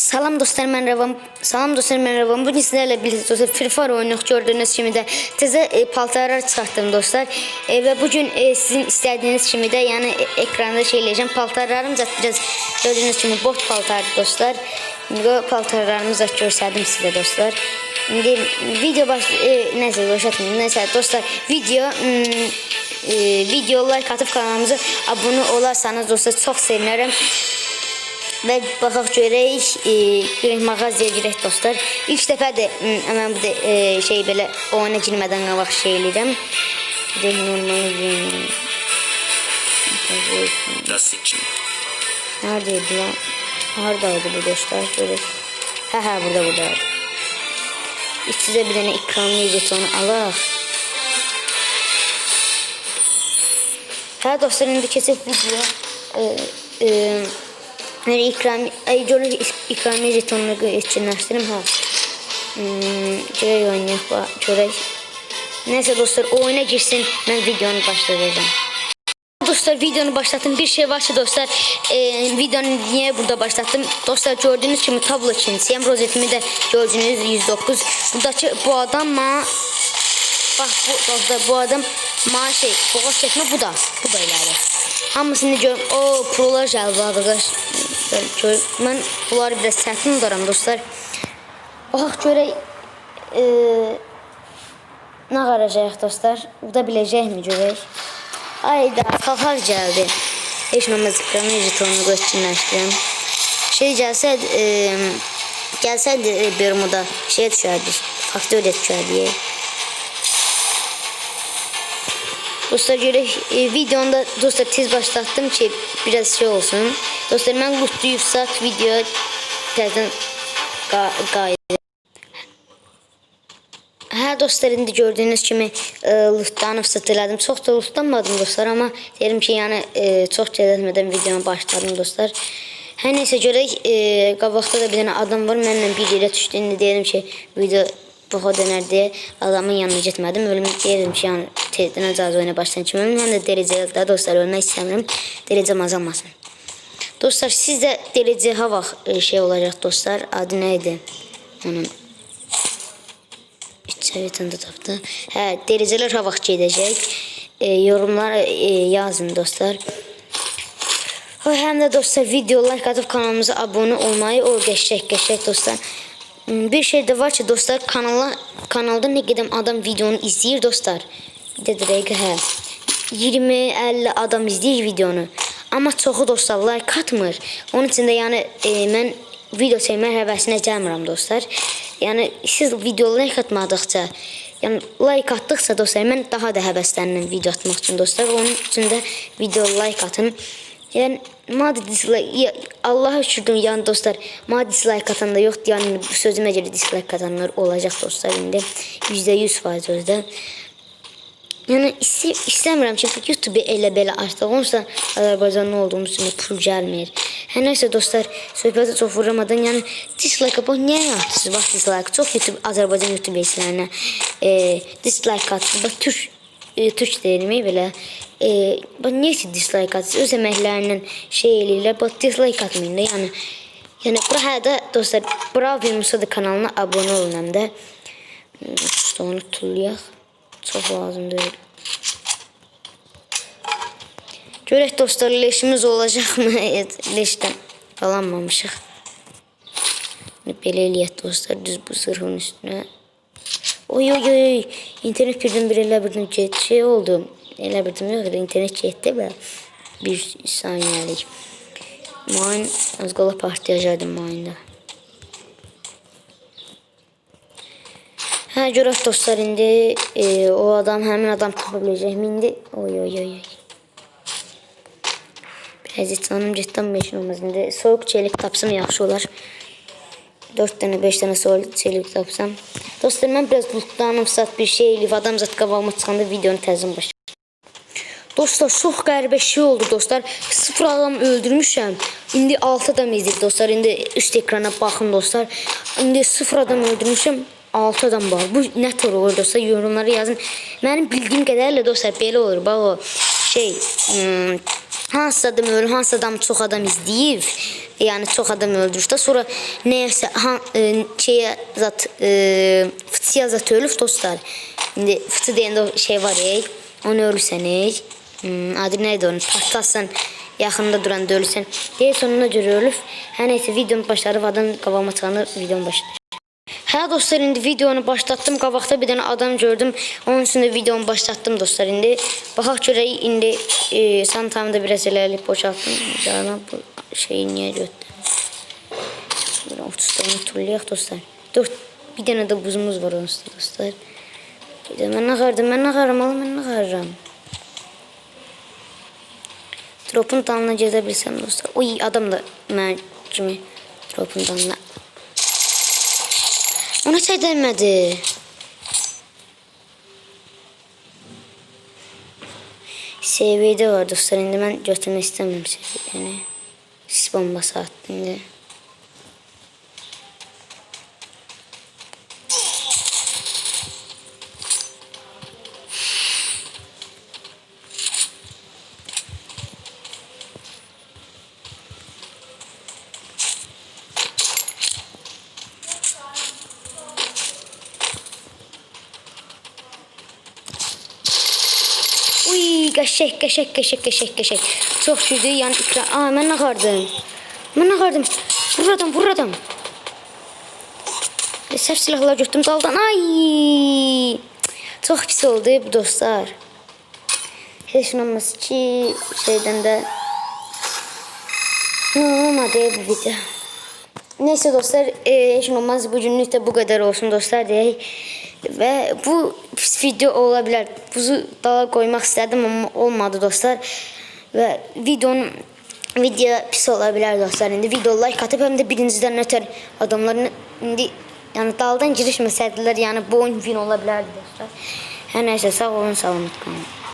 Salam dostlar mən Rəvan. Salam dostlar mən Rəvan. Bu gün sizlərlə dostlar Free Fire oynayırıq. Gördüyünüz kimi də təzə e, paltarlar çıxartdım dostlar. E, və bu e, sizin istədiyiniz kimi də yəni e, ekranda şey eləyəcəm. Paltarlarım zət biraz gördüyünüz kimi bot paltardır dostlar. İndi paltarlarımızı da göstərdim sizə dostlar. İndi video baş e, nəsə başlatmayım. Nəsə dostlar video mm, e, video like atıp kanalımıza abone olarsanız dostlar çox sevinərəm. Və baxaq görək, e, görək mağazaya girək dostlar. İlk dəfədir mən bu e, şey belə oyuna girmədən qabaq şey eləyirəm. Də normal? Neredeydi lan? Haradaydı bu dostlar? Görək. Hə, hə, burada, burada. İçsizə bir dənə ikramlı jetonu alaq. Hə dostlar, indi keçək video. E, e, Nereye ikram, ay görür ikramiye jetonunu etkinləşdirim ha. Hmm, görək oynayaq, bax, görək. Neyse dostlar, oyuna girsin, mən videonu başlayacağım. Dostlar videonu başlattım. Bir şey var ki dostlar e, videonu niye burada başlattım? Dostlar gördüğünüz gibi tablo ikincisiyim. Rozetimi de gördüğünüz 109. Buradaki bu adam ma Bak bu dostlar bu adam ma şey boğaz çekme bu da. Bu da ileride. Hamısını gör. O prolar gəldi arkadaş. Gör, mən bunları biraz çətin udaram dostlar. Bax görək e, nə qaracaq dostlar? Uda biləcəkmi görək? Ayda kalkar geldi. Heç məmə zıqqanı jetonunu götürməşdirəm. Şey gəlsəydi, e, gəlsəydi e, Bermuda şey düşərdik. Faktoriya düşərdik. Dostlar görək e, videonda dostlar tez başlattım ki biraz şey olsun. Dostlar mən lootlayırsaq video təzədən qayıdır. Hə dostlar indi gördüyünüz kimi e, lootlanıb satırladım. Çox da lootlanmadım dostlar amma deyirəm ki, yəni e, çox gəzmədən videoma başladım dostlar. Hər nəysə görək, e, qabaqda da bir dənə adam var. Mənlə bir yerə düşdü. İndi deyirəm ki, video boğa dönər deyə adamın yanına getmədim. Ölüm deyirəm ki, yəni tezdən az oyuna başlayan kimi ölüm. Həm də dərəcədə dostlar ölmək istəmirəm. Dərəcəm azalmasın. Dostlar siz də derece ha vaxt e, şey olacaq dostlar. Adı nə idi? Onun Sovetində tapdı. Hə, dərəcələr ha vaxt gedəcək. E, yorumlar e, yazın dostlar. Həm də dostlar video like atıb kanalımıza abunə olmayı o qəşəng qəşəng dostlar. Hmm, Bir şey də var ki dostlar kanala kanalda nə qədəm adam videonu izləyir dostlar. Bir də dəqiqə hə. 20-50 adam izləyir videonu. Amma çoxu dostlar like atmır. Onun üçün də yəni e, mən video çəkmək həvəsinə gəlmirəm dostlar. Yəni siz video like atmadıqca, yəni like atdıqca dostlar mən daha da həvəslənirəm video atmaq üçün dostlar. Onun üçün də video like atın. Yəni maddi dislike ya, Allah şükür yəni dostlar, maddi dislike atan da yoxdur. Yəni bu sözümə görə dislike atanlar olacaq dostlar indi. %100% özdə. Yəni istə, istəmirəm ki, bu YouTube elə belə artıq onsa Azərbaycanlı olduğumuz üçün pul gəlmir. Hər nəysə dostlar, söhbəti çox vuramadan, yəni dislike bu niyə atırsınız? Bax dislike çox YouTube Azərbaycan YouTube izləyənə e, dislike atırsınız. Bax türk e, türk deyilmi belə. E, bax niyə dislike atırsınız? Öz əməklərlə şey eləyirlər. Bax dislike atmayın da, yəni Yəni bura hə də dostlar, Bravo Musadı kanalına abunə olun həm də. İşte onu tullayaq. Çox lazım deyil. Görək dostlar leşimiz olacaqmı? Leşdən falanmamışıq. Belə eləyək dostlar düz bu sırhın üstünə. Oy oy oy. İnternet birdən bir elə birdən get şey oldu. Elə birdən yox, internet getdi belə. Bir saniyəlik. Mayın az qala partlayacaqdı mayında. Hə, görək dostlar indi e, o adam həmin adam tapa biləcəkmi indi? Oy oy oy. oy. Biraz canım cidden meşin olmaz. İndi soğuk çelik tapsam yaxşı olar. 4 tane 5 tane soğuk çelik tapsam. Dostlar mən biraz lootlanım sat bir şey eləyib adam zat qabağıma çıxanda videonu təzim başlayım. Dostlar çox qəribə şey oldu dostlar. Sıfır adam öldürmüşəm. İndi 6 adam izləyir dostlar. İndi üst ekrana baxın dostlar. İndi sıfır adam öldürmüşəm. 6 adam var. Bu nə tür olur dostlar? Yorumlara yazın. Mənim bildiyim qədərlə dostlar belə olur. Bax o şey, hmm, hansı adam ölür, hansı adam çox adam izləyib, yəni çox adam öldürür də sonra nəyəsə han, e, şeyə zat e, fıtıya zat ölüb dostlar. İndi fıtı deyəndə şey var ya, onu ölürsən ey. Adı neydi onun? Partlasan yaxında duranda ölürsən. Deyir sonuna görə ölüb. Hər nəysə videonun başladı, adam qabağıma çıxanı videonun başladı. Hə dostlar indi videonu başlatdım. Qabaqda bir dənə adam gördüm. Onun üçün də videonu başlatdım dostlar indi. Baxaq görək indi e, santamda biraz eləyib boşaltdım. Cana bu şeyi niyə götürdüm? Böyle 30 tane tullayaq dostlar. 4 bir dənə də buzumuz var onsuz dostlar. Bir də mən ağardım, mən ağarım, alım mən ağarıram. Dropun dalına gedə bilsəm dostlar. Oy adam da mən kimi dropun dalına heç dəymədi. Seviyede var dostlar. İndi mən götürmək istəmirəm seviyəni. Sis bombası attı indi. Uy, qəşəng, qəşəng, qəşəng, qəşəng, qəşəng. Çox güclü, yəni ikra. Aa, mən ağardım. Mən ağardım. Vur adam, vur adam. E, Səhv silahlar götürdüm daldan. Ay! Çox pis oldu bu dostlar. Heç nə olmaz ki, şeydən də olmadı bu video. Neyse dostlar, e, heç nə olmaz. Bugünlük də bu qədər olsun dostlar deyək. Və bu video ola bilər. Buzu dala qoymaq istədim amma olmadı dostlar. Və videonun video pis ola bilər dostlar. İndi video like atıb həm də birincidən ötər adamların indi yəni daldan girişməsəydilər, yəni bu oyun win ola bilərdi dostlar. Hər nəysə sağ olun, salamat qalın.